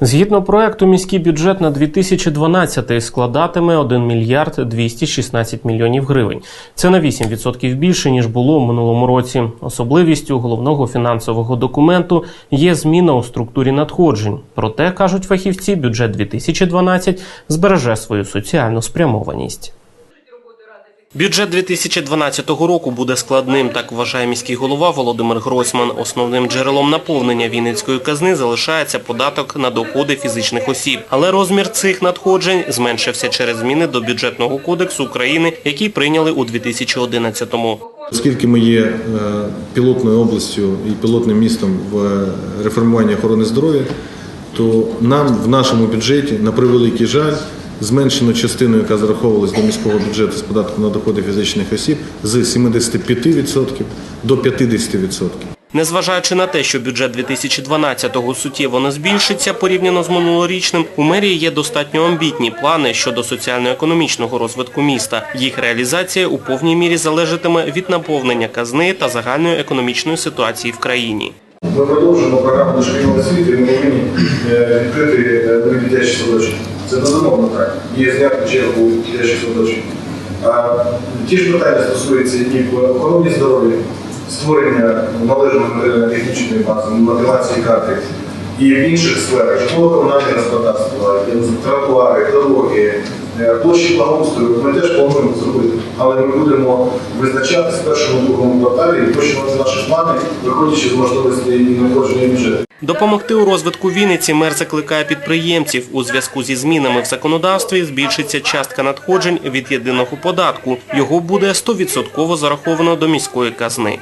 Згідно проекту, міський бюджет на 2012 складатиме 1 мільярд 216 мільйонів гривень. Це на 8% більше ніж було в минулому році. Особливістю головного фінансового документу є зміна у структурі надходжень. Проте кажуть фахівці, бюджет 2012 збереже свою соціальну спрямованість. Бюджет 2012 року буде складним, так вважає міський голова Володимир Гройсман. Основним джерелом наповнення Вінницької казни залишається податок на доходи фізичних осіб. Але розмір цих надходжень зменшився через зміни до бюджетного кодексу України, які прийняли у 2011-му. Оскільки ми є е, пілотною областю і пілотним містом в реформуванні охорони здоров'я, то нам в нашому бюджеті, на превеликий жаль, зменшено частину, яка зараховувалась до міського бюджету з податку на доходи фізичних осіб, з 75% до 50%. Незважаючи на те, що бюджет 2012-го суттєво не збільшиться порівняно з минулорічним, у мерії є достатньо амбітні плани щодо соціально-економічного розвитку міста. Їх реалізація у повній мірі залежатиме від наповнення казни та загальної економічної ситуації в країні. Ми продовжуємо програму дошкільної освіти, і ми повинні е, відкрити е, дитячі садочки. Це безумовно так. Є зняти чергу садочків. А ті ж питання стосуються і в охороні здоров'я, створення належної матеріально-технічної бази, мотивації кадрів, і в інших сферах житлово-комунальне господарство, тротуари, дороги, е, площі благоустрою ми теж плануємо зробити. Але ми будемо визначати з першому другому кварталі і точно наші плани, виходячи з можливостей і надходження бюджету. Допомогти у розвитку Вінниці мер закликає підприємців. У зв'язку зі змінами в законодавстві збільшиться частка надходжень від єдиного податку. Його буде 100% зараховано до міської казни.